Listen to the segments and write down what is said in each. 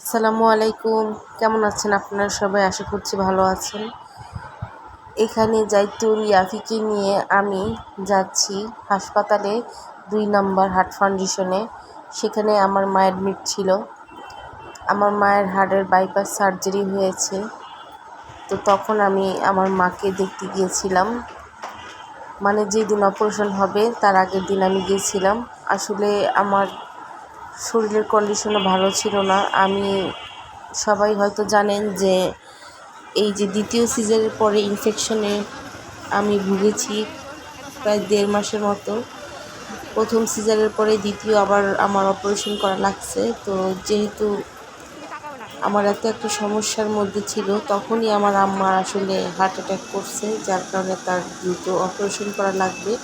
আসসালামু আলাইকুম। কেমন আছেন আপনারা সবাই? আশা করছি ভালো আছেন। এখানে জাইতুল ইয়াফিকে নিয়ে আমি যাচ্ছি হাসপাতালে দুই নম্বর হার্ট ফাউন্ডেশনে। সেখানে আমার মা অ্যাডমিট ছিল। আমার মায়ের হার্টের বাইপাস সার্জারি হয়েছে। তো তখন আমি আমার মাকে দেখতে গিয়েছিলাম। মানে যেদিন অপারেশন হবে, তার আগের দিন আমি গিয়েছিলাম। আসলে আমার শরীরের কন্ডিশনও ভালো ছিল না। আমি, সবাই হয়তো জানেন যে, এই যে দ্বিতীয় সিজনের পরে ইনফেকশনে আমি ভুগেছি প্রায় দেড় মাসের মতো। প্রথম সিজারের পরে দ্বিতীয় আবার আমার অপারেশন করা লাগছে। তো যেহেতু আমার এত একটা সমস্যার মধ্যে ছিল, তখনই আমার আম্মা আসলে হার্ট অ্যাটাক করছে, যার কারণে তার দ্রুত অপারেশন করা লাগবে।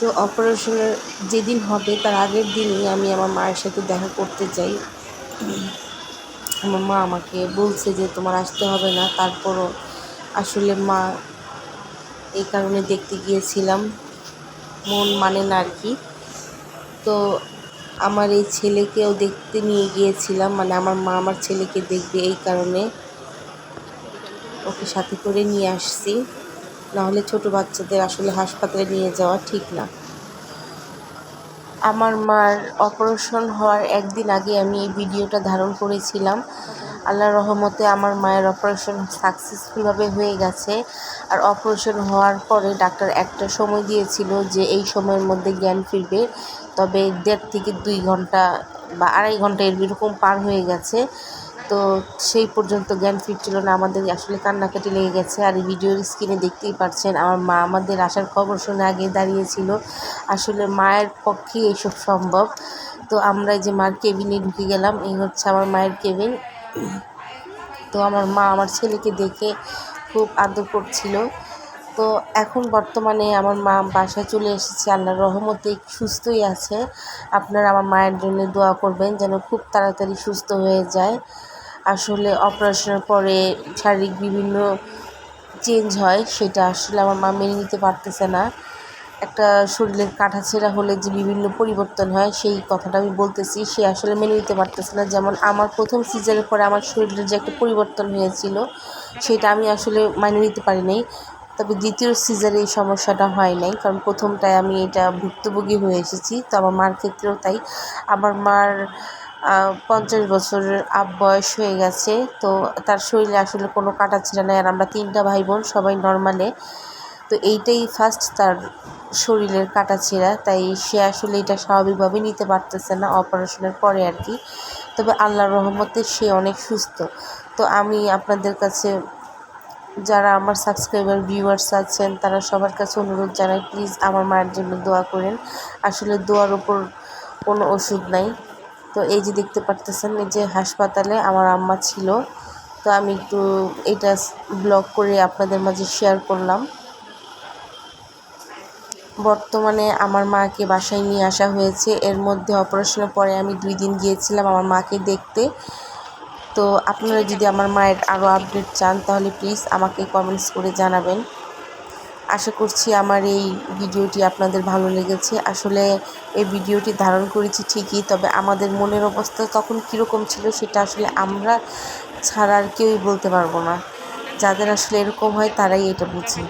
তো অপারেশনের যেদিন হবে, তার আগের দিনই আমি আমার মায়ের সাথে দেখা করতে যাই। আমার মা আমাকে বলছে যে, তোমার আসতে হবে না। তারপরও আসলে মা এই কারণে দেখতে গিয়েছিলাম। মন মানে না আর কি। তো আমার এই ছেলেকেও দেখতে নিয়ে গিয়েছিলাম। মানে আমার মা আমার ছেলেকে দেখবে এই কারণে। ওকে সাথে করে নিয়ে আসছি। নাহলে ছোট বাচ্চাদের আসলে হাসপাতালে নিয়ে যাওয়া ঠিক না। আমার মার অপারেশন হওয়ার একদিন আগে আমি এই ভিডিওটা ধারণ করেছিলাম। আল্লাহর রহমতে আমার মায়ের অপারেশন সাকসেসফুলভাবে হয়ে গেছে। আর অপারেশন হওয়ার পরে ডাক্তার একটা সময় দিয়েছিল যে এই সময়ের মধ্যে জ্ঞান ফিরবে। তবে দেড় থেকে দুই ঘণ্টা বা আড়াই ঘণ্টা এরকম পার হয়ে গেছে। তো সেই পর্যন্ত জ্ঞান ফিরছিল না। আমাদের আসলে কান্নাকাটি লেগে গেছে। আর এই ভিডিওর স্ক্রিনে দেখতেই পাচ্ছেন, আমার মা আমাদের আসার খবর শুনে আগে দাঁড়িয়েছিল। আসলে মায়ের পক্ষে এসব সম্ভব। তো আমরা যে মার কেবিনে ঢুকে গেলাম, এই হচ্ছে আমার মায়ের কেবিন তো আমার মা আমার ছেলেকে দেখে খুব আদর করছিল। তো এখন বর্তমানে আমার মা বাসায় চলে এসেছে। আল্লাহর রহমতে সুস্থই আছে। আপনারা আমার মায়ের জন্য দোয়া করবেন, যেন খুব তাড়াতাড়ি সুস্থ হয়ে যায়। আসলে অপারেশনের পরে শারীরিক বিভিন্ন চেঞ্জ হয়, সেটা আসলে আমার মা মেনে নিতে পারতেছে না। একটা শরীরের কাটাছেঁড়া হলে যে বিভিন্ন পরিবর্তন হয়, সেই কথাটা আমি বলতেছি। সে আসলে মেনে নিতে পারতেছে না। যেমন আমার প্রথম সিজারের পরে আমার শরীরের যে একটা পরিবর্তন হয়েছিল, সেটা আমি আসলে মেনে নিতে পারি নাই। তবে দ্বিতীয় সিজারে এই সমস্যাটা হয় নাই, কারণ প্রথমটায় আমি এটা ভুক্তভোগী হয়ে এসেছি। তো আমার মার ক্ষেত্রেও তাই। আমার মার পঞ্চাশ বছরের আপ বয়স হয়ে গেছে। তো তার শরীরে আসলে কোনো কাটাছিড়া নেই আর আমরা তিনটা ভাই বোন সবাই নর্মালে তো এইটাই ফার্স্ট তার শরীরের কাটা কাটাছেঁড়া তাই সে আসলে এটা স্বাভাবিকভাবে নিতে পারতেছে না অপারেশনের পরে আর কি। তবে আল্লাহর রহমতে সে অনেক সুস্থ। তো আমি আপনাদের কাছে, যারা আমার সাবস্ক্রাইবার ভিউয়ার্স আছেন, তারা সবার কাছে অনুরোধ জানাই প্লিজ আমার মায়ের জন্য দোয়া করেন। আসলে দোয়ার ওপর কোনো ওষুধ নাই। তো এই যে দেখতে পারতেছেন, এই যে হাসপাতালে আমার আম্মা ছিল। তো আমি একটু এটা ব্লগ করে আপনাদের মাঝে শেয়ার করলাম। বর্তমানে আমার মাকে বাসায় নিয়ে আসা হয়েছে। এর মধ্যে অপারেশনের পরে আমি দুই দিন গিয়েছিলাম আমার মাকে দেখতে। তো আপনারা যদি আমার মায়ের আরও আপডেট চান, তাহলে প্লিজ আমাকে কমেন্টস করে জানাবেন। আশা করছি আমার এই ভিডিওটি আপনাদের ভালো লেগেছে। আসলে এই ভিডিওটি ধারণ করেছি ঠিকই, তবে আমাদের মনের অবস্থা তখন কীরকম ছিল সেটা আসলে আমরা ছাড়া আর কেউই বলতে পারব না। যাদের আসলে এরকম হয় তারাই এটা বুঝি।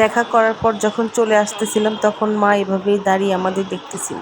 দেখা করার পর যখন চলে আসতেছিলাম তখন মা এভাবেই দাঁড়িয়ে আমাদের দেখতেছিল।